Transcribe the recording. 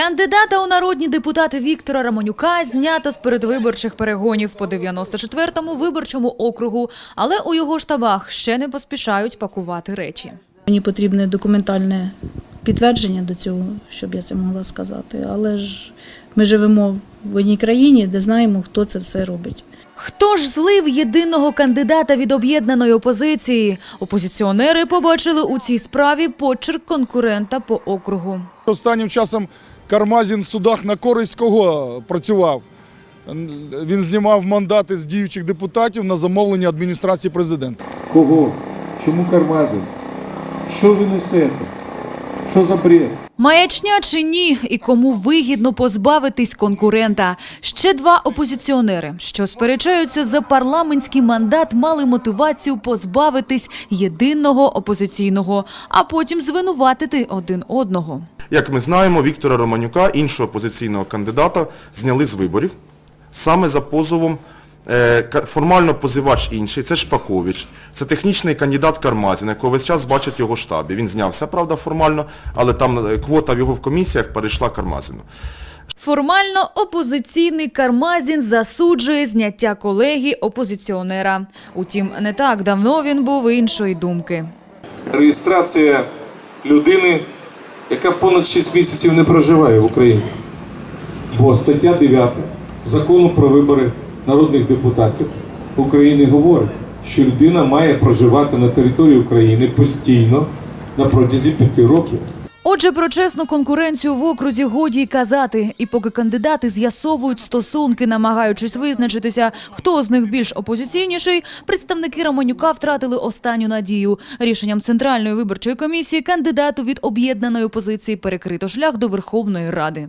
Кандидата у народні депутати Віктора Романюка знято з передвиборчих перегонів по 94-му виборчому округу, але у його штабах ще не поспішають пакувати речі. Мені потрібне документальне підтвердження до цього, щоб я це могла сказати. Але ж ми живемо в одній країні, де знаємо, хто це все робить. Хто ж злив єдиного кандидата від об'єднаної опозиції? Опозиціонери побачили у цій справі почерк конкурента по округу. Останнім часом Кармазін в судах на користь кого працював? Він знімав мандати з діючих депутатів на замовлення адміністрації президента. Кого? Чому Кармазин? Що ви несете? Що за бред? Маячня чи ні, і кому вигідно позбавитись конкурента? Ще два опозиціонери, що сперечаються за парламентський мандат, мали мотивацію позбавитись єдиного опозиційного, а потім звинуватити один одного. Як ми знаємо, Віктора Романюка, іншого опозиційного кандидата, зняли з виборів саме за позовом. е, Формально позивач інший, це Шпакович, це технічний кандидат Кармазін, якого весь час бачать його штабі. Він знявся, правда, формально, але там е, квота в його в комісіях перейшла Кармазіну. Формально опозиційний Кармазін засуджує зняття колеги опозиціонера. Утім, не так давно він був іншої думки. Реєстрація людини, яка понад 6 місяців не проживає в Україні. Бо стаття 9 закону про вибори народних депутатів України говорить, що людина має проживати на території України постійно на протязі 5 років. Отже, про чесну конкуренцію в окрузі годі й казати. І поки кандидати з'ясовують стосунки, намагаючись визначитися, хто з них більш опозиційніший, представники Романюка втратили останню надію. Рішенням Центральної виборчої комісії кандидату від об'єднаної опозиції перекрито шлях до Верховної Ради.